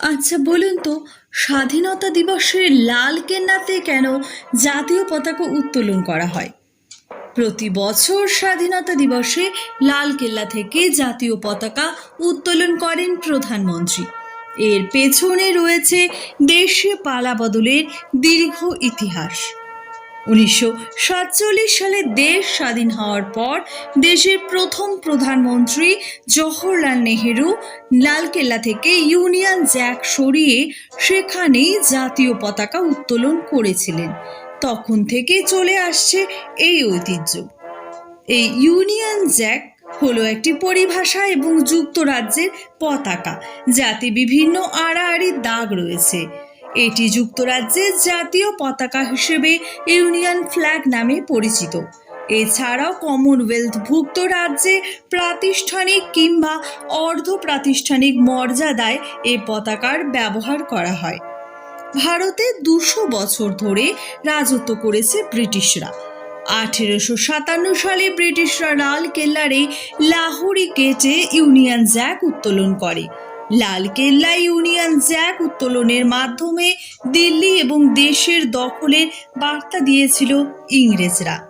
আচ্ছা বলুন তো, স্বাধীনতা দিবসে লাল কেন্নাতে কেন জাতীয় পতাকা উত্তোলন করা হয়? প্রতি বছর স্বাধীনতা দিবসে লাল কেল্লা থেকে জাতীয় পতাকা উত্তোলন করেন প্রধানমন্ত্রী। এর পেছনে রয়েছে দেশে পালা বদলের দীর্ঘ ইতিহাস। উনিশশো সাতচল্লিশ সালে দেশ স্বাধীন হওয়ার পর দেশের প্রথম প্রধানমন্ত্রী জওহরলাল নেহেরু লালকেল্লা থেকে ইউনিয়ন জ্যাক সরিয়ে সেখানেই জাতীয় পতাকা উত্তোলন করেছিলেন। তখন থেকে চলে আসছে এই ঐতিহ্য। এই ইউনিয়ন জ্যাক হলো একটি পরিভাষা এবং যুক্তরাজ্যের পতাকা, যাতে বিভিন্ন আড়াআড়ি দাগ রয়েছে। এটি যুক্তরাজ্যের জাতীয় পতাকা হিসেবে ইউনিয়ন ফ্ল্যাগ নামে পরিচিত। এছাড়াও কমনওয়েলথভুক্ত রাজ্যে প্রাতিষ্ঠানিক কিংবা অর্ধ প্রাতিষ্ঠানিক মর্যাদায় এই পতাকার ব্যবহার করা হয়। ভারতে দুশো বছর ধরে রাজত্ব করেছে ব্রিটিশরা। আঠেরোশো সাতান্ন সালে ব্রিটিশরা লাল কেল্লারে লাহোরি গেটে ইউনিয়ন জ্যাক উত্তোলন করে। লাল কেল্লা ইউনিয়ন জ্যাক উত্তোলনের মাধ্যমে দিল্লি এবং দেশের দখলের বার্তা দিয়েছিল ইংরেজরা।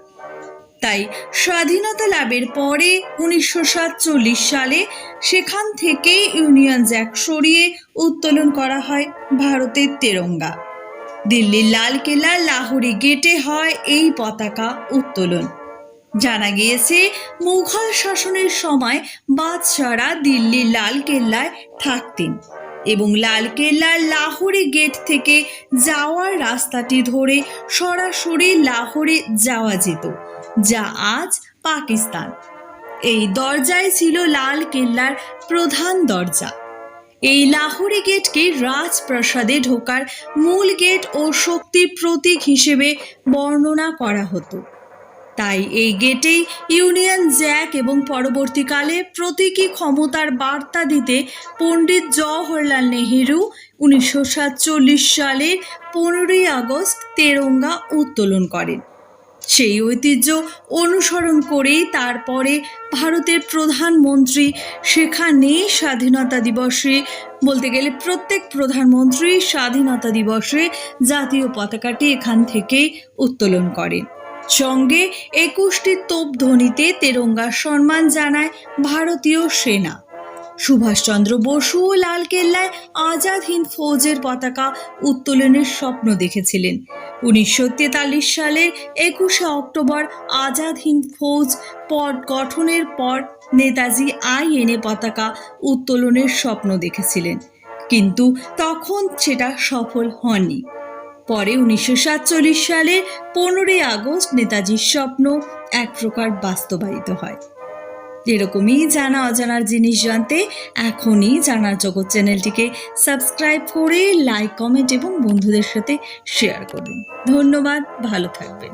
তাই স্বাধীনতা লাভের পরে উনিশশো সাতচল্লিশ সালে সেখান থেকে ইউনিয়ন জ্যাক সরিয়ে উত্তোলন করা হয় ভারতের তেরঙ্গা। দিল্লির লালকেল্লা লাহোরি গেটে হয় এই পতাকা উত্তোলন। জানা গিয়েছে, মুঘল শাসনের সময় বাদশারা দিল্লির লালকেল্লায় থাকতেন এবং লালকেল্লার লাহোরি গেট থেকে যাওয়ার রাস্তাটি ধরে সরাসরি লাহোরে যাওয়া যেত, যা আজ পাকিস্তান। এই দরজায় ছিল লাল কেল্লার প্রধান দরজা। এই লাহোরি গেটকে রাজপ্রাসাদে ঢোকার মূল গেট ও শক্তির প্রতীক হিসেবে বর্ণনা করা হতো। তাই এই গেটেই ইউনিয়ন জ্যাক এবং পরবর্তীকালে প্রতীকী ক্ষমতার বার্তা দিতে পণ্ডিত জওহরলাল নেহেরু উনিশশো সাতচল্লিশ সালের পনেরোই আগস্ট তেরঙ্গা উত্তোলন করেন। সেই ঐতিহ্য অনুসরণ করেই তারপরে ভারতের প্রধানমন্ত্রী সেখানে স্বাধীনতা দিবসে, বলতে গেলে প্রত্যেক প্রধানমন্ত্রী স্বাধীনতা দিবসে জাতীয় পতাকাটি এখান থেকেই উত্তোলন করেন। সঙ্গে একুশটি তোপ ধ্বনিতে তেরঙ্গার সম্মান জানায় ভারতীয় সেনা। সুভাষচন্দ্র বসুও লালকেল্লায় আজাদ হিন্দ ফৌজের পতাকা উত্তোলনের স্বপ্ন দেখেছিলেন। উনিশশো তেতাল্লিশ সালের একুশে অক্টোবর আজাদ হিন্দ ফৌজ পদ গঠনের পর নেতাজি আইএনএ পতাকা উত্তোলনের স্বপ্ন দেখেছিলেন। কিন্তু তখন সেটা সফল হয়নি। পরে উনিশশো সাতচল্লিশ সালে পনেরোই আগস্ট নেতাজির স্বপ্ন এক প্রকার বাস্তবায়িত হয়। এরকমই জানা অজানার জিনিস জানতে এখনই জানার জগৎ চ্যানেলটিকে সাবস্ক্রাইব করে, লাইক, কমেন্ট এবং বন্ধুদের সাথে শেয়ার করুন। ধন্যবাদ, ভালো থাকবেন।